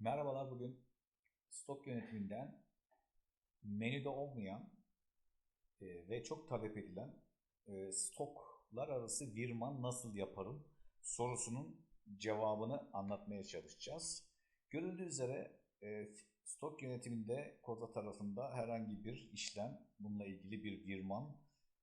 Merhabalar bugün stok yönetiminden menüde olmayan e, ve çok talep edilen e, stoklar arası virman nasıl yaparım sorusunun cevabını anlatmaya çalışacağız. Görüldüğü üzere e, stok yönetiminde koda tarafında herhangi bir işlem bununla ilgili bir virman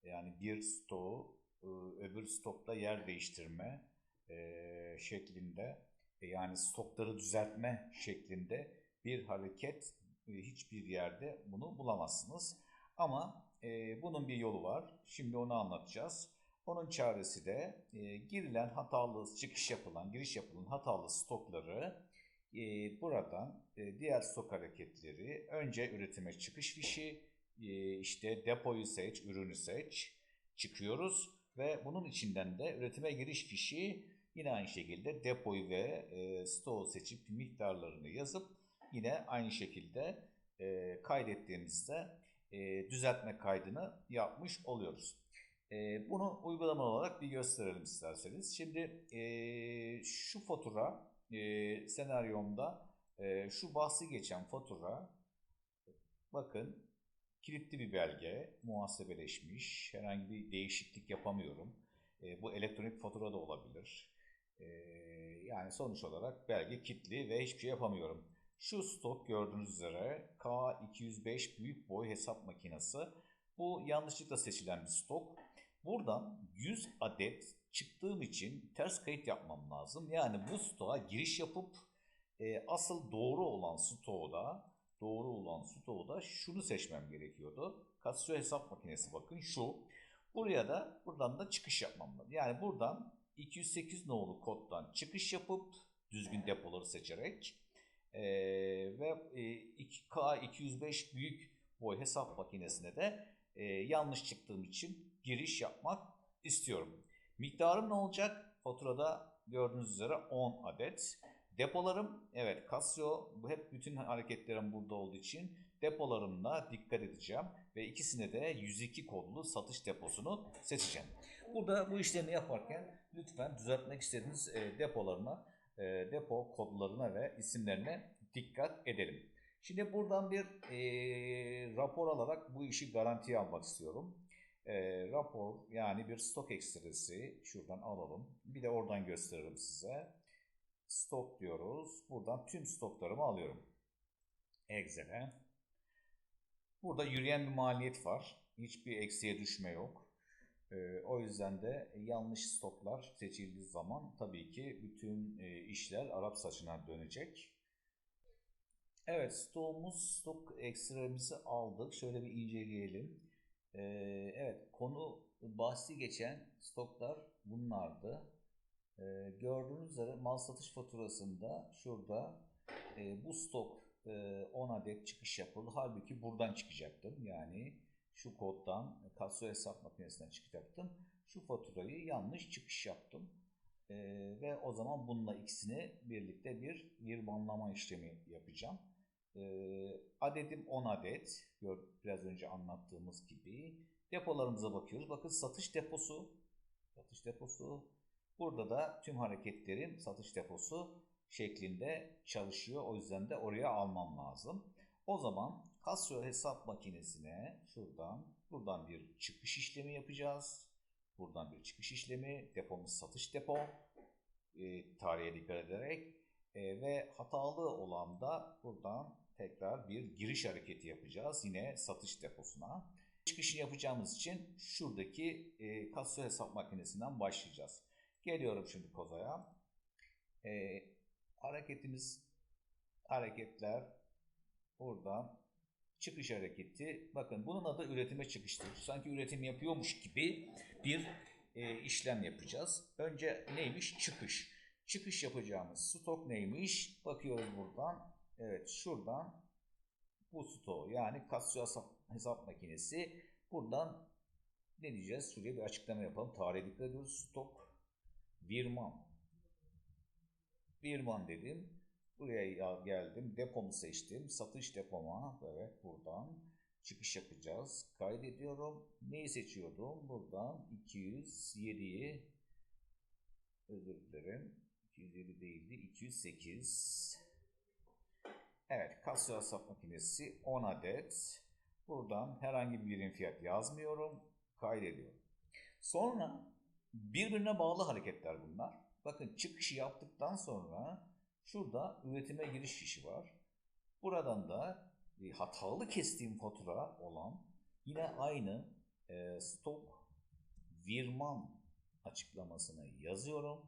yani bir stoğu e, öbür stokta yer değiştirme e, şeklinde yani stokları düzeltme şeklinde bir hareket e, hiçbir yerde bunu bulamazsınız. Ama e, bunun bir yolu var. Şimdi onu anlatacağız. Onun çaresi de e, girilen hatalı çıkış yapılan, giriş yapılan hatalı stokları e, buradan e, diğer stok hareketleri önce üretime çıkış fişi, e, işte depoyu seç, ürünü seç, çıkıyoruz ve bunun içinden de üretime giriş fişi Yine aynı şekilde depoyu ve e, stoğu seçip miktarlarını yazıp yine aynı şekilde e, kaydettiğimizde e, düzeltme kaydını yapmış oluyoruz. E, bunu uygulama olarak bir gösterelim isterseniz. Şimdi e, şu fatura e, senaryomda e, şu bahsi geçen fatura bakın kilitli bir belge, muhasebeleşmiş, herhangi bir değişiklik yapamıyorum. E, bu elektronik fatura da olabilir. Ee, yani sonuç olarak belge kitli ve hiçbir şey yapamıyorum. Şu stok gördüğünüz üzere K205 büyük boy hesap makinesi. Bu yanlışlıkla seçilen bir stok. Buradan 100 adet çıktığım için ters kayıt yapmam lazım. Yani bu stoğa giriş yapıp e, asıl doğru olan stoğda doğru olan stoğda şunu seçmem gerekiyordu. Kasyo hesap makinesi bakın şu. Buraya da buradan da çıkış yapmam lazım. Yani buradan 208 nolu koddan çıkış yapıp düzgün depoları seçerek e, ve e, K205 büyük boy hesap makinesine de e, yanlış çıktığım için giriş yapmak istiyorum. Miktarım ne olacak? Faturada gördüğünüz üzere 10 adet. Depolarım evet Casio bu hep bütün hareketlerim burada olduğu için depolarımla dikkat edeceğim ve ikisine de 102 kodlu satış deposunu seçeceğim. Burada bu işlemi yaparken lütfen düzeltmek istediğiniz e, depolarına, e, depo kodlarına ve isimlerine dikkat edelim. Şimdi buradan bir e, rapor alarak bu işi garantiye almak istiyorum. E, rapor yani bir stok ekstresi şuradan alalım. Bir de oradan gösteririm size. Stok diyoruz. Buradan tüm stoklarımı alıyorum. Excel'e. Burada yürüyen bir maliyet var. Hiçbir eksiye düşme yok. E, o yüzden de yanlış stoklar seçildiği zaman tabii ki bütün e, işler Arap saçına dönecek. Evet stoğumuz, stok ekstremizi aldık. Şöyle bir inceleyelim. E, evet konu bahsi geçen stoklar bunlardı. E, gördüğünüz üzere mal satış faturasında şurada e, bu stok e, 10 adet çıkış yapıldı. Halbuki buradan çıkacaktım. Yani şu koddan kasyo hesap makinesinden çıkacaktım. Şu faturayı yanlış çıkış yaptım. Ee, ve o zaman bununla ikisini birlikte bir virmanlama işlemi yapacağım. Ee, adedim 10 adet. Biraz önce anlattığımız gibi. Depolarımıza bakıyoruz. Bakın satış deposu. Satış deposu. Burada da tüm hareketlerim satış deposu şeklinde çalışıyor. O yüzden de oraya almam lazım. O zaman Casio hesap makinesine şuradan buradan bir çıkış işlemi yapacağız. Buradan bir çıkış işlemi. Depomuz satış depo. E, tarihe dikkat ederek e, ve hatalı olan da buradan tekrar bir giriş hareketi yapacağız. Yine satış deposuna. Çıkışını yapacağımız için şuradaki e, Casio hesap makinesinden başlayacağız. Geliyorum şimdi kozaya. E, hareketimiz hareketler Buradan çıkış hareketi. Bakın bunun adı üretime çıkıştır. Sanki üretim yapıyormuş gibi bir e, işlem yapacağız. Önce neymiş? Çıkış. Çıkış yapacağımız stok neymiş? Bakıyoruz buradan. Evet şuradan bu stok yani Casio hesap, hesap makinesi. Buradan ne diyeceğiz? Şuraya bir açıklama yapalım. Tarihe dikkat ediyoruz. Stok Virman. Virman dedim. Buraya geldim. Depomu seçtim. Satış depoma. Evet buradan çıkış yapacağız. Kaydediyorum. Neyi seçiyordum? Buradan 207'yi özür dilerim. 207 değildi. 208 Evet, kasa hesap makinesi 10 adet. Buradan herhangi bir birim fiyat yazmıyorum, kaydediyorum. Sonra birbirine bağlı hareketler bunlar. Bakın çıkışı yaptıktan sonra şurada üretime giriş fişi var. Buradan da e, hatalı kestiğim fatura olan yine aynı e, stok virman açıklamasını yazıyorum.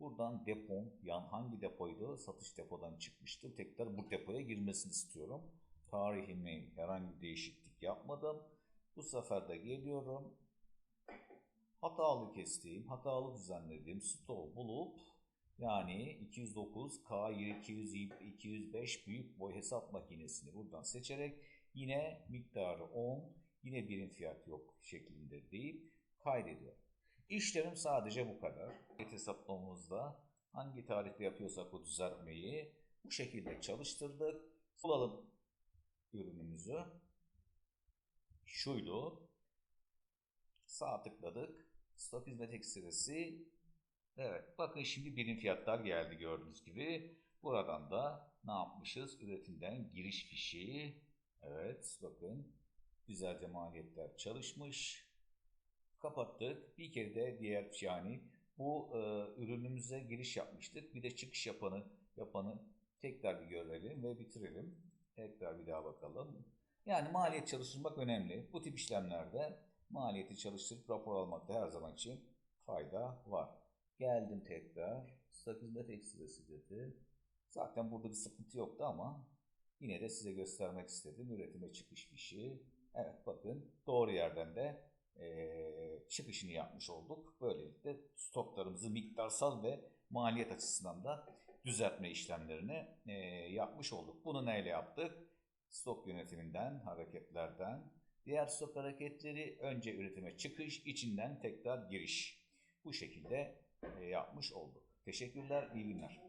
Buradan depom, yan hangi depoydu? Satış depodan çıkmıştı. Tekrar bu depoya girmesini istiyorum. Tarihimi herhangi bir değişiklik yapmadım. Bu sefer de geliyorum. Hatalı kestiğim, hatalı düzenlediğim stoğu bulup yani 209 K 205 büyük boy hesap makinesini buradan seçerek yine miktarı 10, yine birim fiyat yok şeklinde deyip kaydediyorum. İşlerim sadece bu kadar. Et hesaplamamızda hangi tarihte yapıyorsak bu düzeltmeyi bu şekilde çalıştırdık. Bulalım ürünümüzü. Şuydu. Sağ tıkladık. Stop hizmet ekstresi. Evet bakın şimdi birim fiyatlar geldi gördüğünüz gibi. Buradan da ne yapmışız? Üretimden giriş fişi. Evet bakın güzelce maliyetler çalışmış kapattık. Bir kere de diğer yani bu e, ürünümüze giriş yapmıştık. Bir de çıkış yapanı yapanı tekrar bir görelim ve bitirelim. Tekrar bir daha bakalım. Yani maliyet çalıştırmak önemli. Bu tip işlemlerde maliyeti çalıştırıp rapor almakta her zaman için fayda var. Geldim tekrar. Stok hizmet ekstresi dedi. Zaten burada bir sıkıntı yoktu ama yine de size göstermek istedim. Üretime çıkış fişi. Evet bakın doğru yerden de e, çıkışını yapmış olduk. Böylelikle stoklarımızı miktarsal ve maliyet açısından da düzeltme işlemlerini e, yapmış olduk. Bunu neyle yaptık? Stok yönetiminden, hareketlerden. Diğer stok hareketleri önce üretime çıkış, içinden tekrar giriş. Bu şekilde yapmış olduk. Teşekkürler, iyi günler.